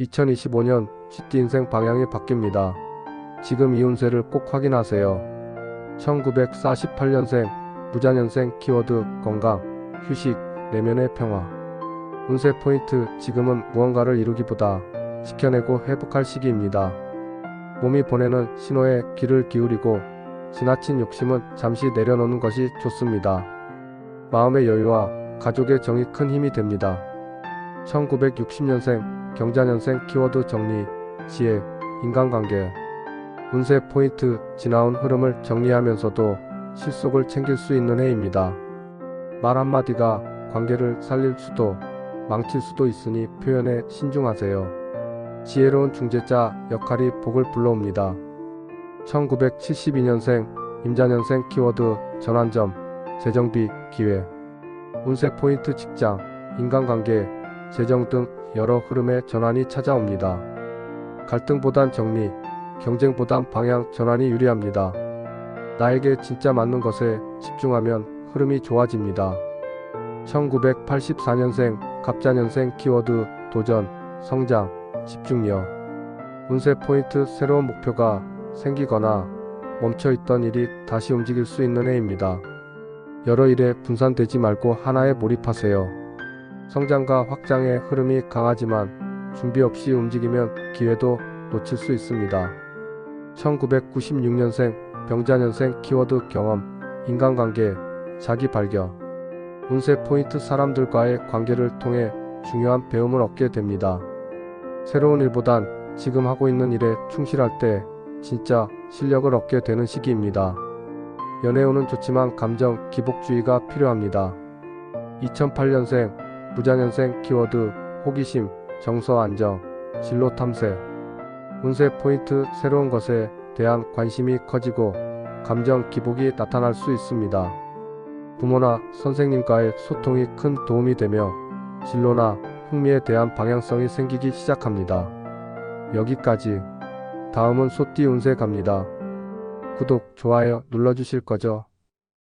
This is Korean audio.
2025년 GT 인생 방향이 바뀝니다. 지금 이 운세를 꼭 확인하세요. 1948년생, 무자년생 키워드 건강, 휴식, 내면의 평화. 운세 포인트 지금은 무언가를 이루기보다 지켜내고 회복할 시기입니다. 몸이 보내는 신호에 귀를 기울이고 지나친 욕심은 잠시 내려놓는 것이 좋습니다. 마음의 여유와 가족의 정이 큰 힘이 됩니다. 1960년생, 경자년생 키워드 정리, 지혜, 인간관계. 운세 포인트 지나온 흐름을 정리하면서도 실속을 챙길 수 있는 해입니다. 말 한마디가 관계를 살릴 수도 망칠 수도 있으니 표현에 신중하세요. 지혜로운 중재자 역할이 복을 불러옵니다. 1972년생, 임자년생 키워드 전환점, 재정비, 기회. 운세 포인트 직장, 인간관계, 재정 등 여러 흐름의 전환이 찾아옵니다. 갈등보단 정리, 경쟁보단 방향 전환이 유리합니다. 나에게 진짜 맞는 것에 집중하면 흐름이 좋아집니다. 1984년생, 갑자년생 키워드 도전, 성장, 집중력. 운세 포인트 새로운 목표가 생기거나 멈춰있던 일이 다시 움직일 수 있는 해입니다. 여러 일에 분산되지 말고 하나에 몰입하세요. 성장과 확장의 흐름이 강하지만 준비 없이 움직이면 기회도 놓칠 수 있습니다. 1996년생, 병자년생 키워드 경험, 인간관계, 자기 발견. 운세 포인트 사람들과의 관계를 통해 중요한 배움을 얻게 됩니다. 새로운 일보단 지금 하고 있는 일에 충실할 때 진짜 실력을 얻게 되는 시기입니다. 연애운은 좋지만 감정 기복주의가 필요합니다. 2008년생, 무자년생 키워드 호기심, 정서 안정, 진로 탐색. 운세 포인트 새로운 것에 대한 관심이 커지고 감정 기복이 나타날 수 있습니다. 부모나 선생님과의 소통이 큰 도움이 되며 진로나 흥미에 대한 방향성이 생기기 시작합니다. 여기까지. 다음은 소띠 운세 갑니다. 구독, 좋아요 눌러주실 거죠?